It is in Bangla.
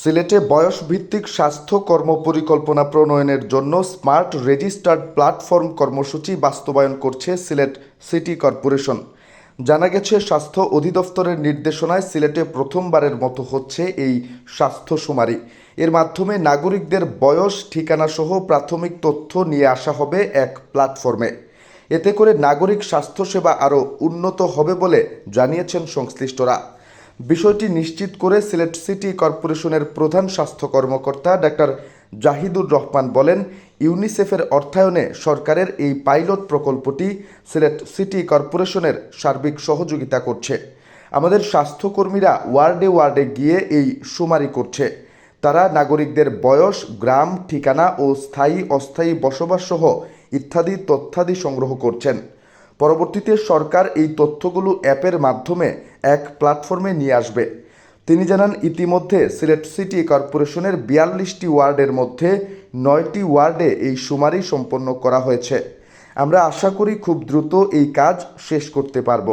সিলেটে বয়সভিত্তিক স্বাস্থ্য কর্ম পরিকল্পনা প্রণয়নের জন্য স্মার্ট রেজিস্টার্ড প্ল্যাটফর্ম কর্মসূচি বাস্তবায়ন করছে সিলেট সিটি কর্পোরেশন। জানা গেছে, স্বাস্থ্য অধিদপ্তরের নির্দেশনায় সিলেটে প্রথমবারের মতো হচ্ছে এই স্বাস্থ্য সুমারি এর মাধ্যমে নাগরিকদের বয়স, ঠিকানাসহ প্রাথমিক তথ্য নিয়ে আসা হবে এক প্ল্যাটফর্মে। এতে করে নাগরিক স্বাস্থ্যসেবা আরও উন্নত হবে বলে জানিয়েছেন সংশ্লিষ্টরা। বিষয়টি নিশ্চিত করে সিলেট সিটি কর্পোরেশনের প্রধান স্বাস্থ্য কর্মকর্তা ডাক্তার জাহিদুর রহমান বলেন, ইউনিসেফের অর্থায়নে সরকারের এই পাইলট প্রকল্পটি সিলেট সিটি কর্পোরেশনের সার্বিক সহযোগিতা করছে। আমাদের স্বাস্থ্যকর্মীরা ওয়ার্ডে ওয়ার্ডে গিয়ে এই সুমারি করছে। তারা নাগরিকদের বয়স, গ্রাম, ঠিকানা ও স্থায়ী, অস্থায়ী বসবাস সহ ইত্যাদি তথ্যাদি সংগ্রহ করছেন। পরবর্তীতে সরকার এই তথ্যগুলো অ্যাপের মাধ্যমে এক প্ল্যাটফর্মে নিয়ে আসবে। তিনি জানান, ইতিমধ্যে সিলেট সিটি কর্পোরেশনের বিয়াল্লিশটি ওয়ার্ডের মধ্যে নয়টি ওয়ার্ডে এই শুমারি সম্পন্ন করা হয়েছে। আমরা আশা করি খুব দ্রুত এই কাজ শেষ করতে পারব।